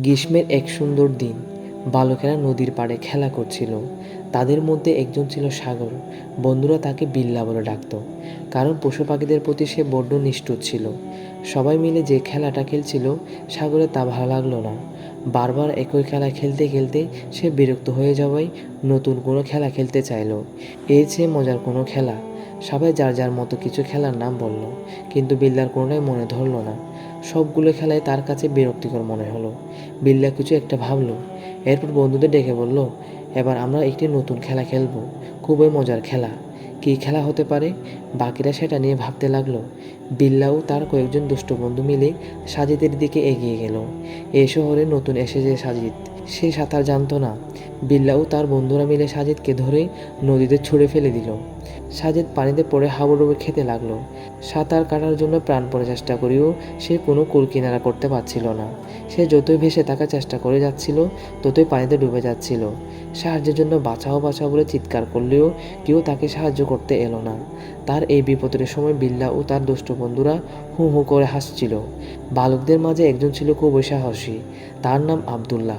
গ্রীষ্মের এক সুন্দর দিন। বালকেরা নদীর পাড়ে খেলা করছিল। তাদের মধ্যে একজন ছিল সাগর। বন্ধুরা তাকে বিল্লা বলে ডাকত। কারণ পশু পাখিদের প্রতি সে বড্ড নিষ্ঠুর ছিল। সবাই মিলে যে খেলাটা খেলছিল, সাগরে তা ভালো লাগল না। বারবার একই খেলা খেলতে খেলতে সে বিরক্ত হয়ে যাওয়ায় নতুন কোনো খেলা খেলতে চাইলো। এর চেয়ে মজার কোনো খেলা সবাই যার যার মতো কিছু খেলার নাম বলল, কিন্তু বিল্লার কোনোটাই মনে ধরলো না। সবগুলো খেলায় তার কাছে বিরক্তিকর মনে হলো। বিল্লা কিছু একটা ভাবলো, এরপর বন্ধুদের ডেকে বলল, এবার আমরা একটি নতুন খেলা খেলব, খুবই মজার খেলা। কী খেলা হতে পারে? বাকিরা সেটা নিয়ে ভাবতে লাগল। বিল্লাও তার কয়েকজন দুষ্ট বন্ধু মিলে সাজিদের দিকে এগিয়ে গেল। এই শহরে নতুন এসেছে সাজিদ। সে সাঁতার জানতো না। বিল্লাও তার বন্ধুরা মিলে সাজিদকে ধরে নদীতে ছুঁড়ে ফেলে দিল। সাজিদ পানিতে পড়ে হাবুডুবু খেতে লাগল। সাঁতার কাটার জন্য প্রাণপণে চেষ্টা করেও সে কোনো কুল কিনারা করতে পারছিল না। সে যতই ভেসে থাকার চেষ্টা করে যাচ্ছিল, ততই পানিতে ডুবে যাচ্ছিল। সাহায্যের জন্য বাঁচাও বাঁচাও বলে চিৎকার করলেও কেউ তাকে সাহায্য করতে এলো না। তার এই বিপদের সময় বিল্লা ও তার দুষ্ট বন্ধুরা হু হু করে হাসছিল। বালকদের মাঝে একজন ছিল খুবই সাহসী, তার নাম আবদুল্লাহ।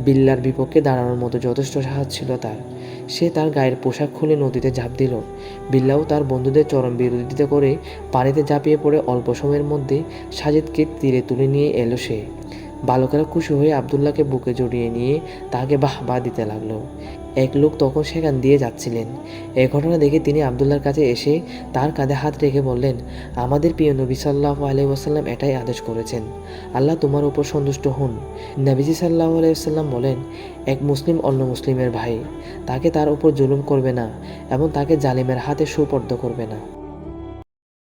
বিল্লার বিপক্ষে দাঁড়ানোর মতো যথেষ্ট সাহস ছিল তার। সে তার গায়ের পোশাক খুলে নদীতে ঝাঁপ দিল। বিল্লাও তার বন্ধুদের চরম বিরোধিতা করে পানিতে ঝাঁপিয়ে পড়ে অল্প সময়ের মধ্যে সাজিদকে তীরে তুলে নিয়ে এলো সে। বালকেরা খুশি হয়ে আবদুল্লাহকে বুকে জড়িয়ে নিয়ে তাকে বাহ বাহ দিতে লাগল। এক লোক তখন সেখান দিয়ে যাচ্ছিলেন। এ ঘটনা দেখে তিনি আবদুল্লার কাছে এসে তার কাঁধে হাত রেখে বললেন, আমাদের প্রিয় নবী সাল্লাহ আলি ওয়াসাল্লাম এটাই আদেশ করেছেন। আল্লাহ তোমার উপর সন্তুষ্ট হন। নবীজি সাল্লাহ আলাইসাল্লাম বলেন, এক মুসলিম অন্য মুসলিমের ভাই, তাকে তার উপর জুলুম করবে না এবং তাকে জালিমের হাতে সুপর্দ করবে না।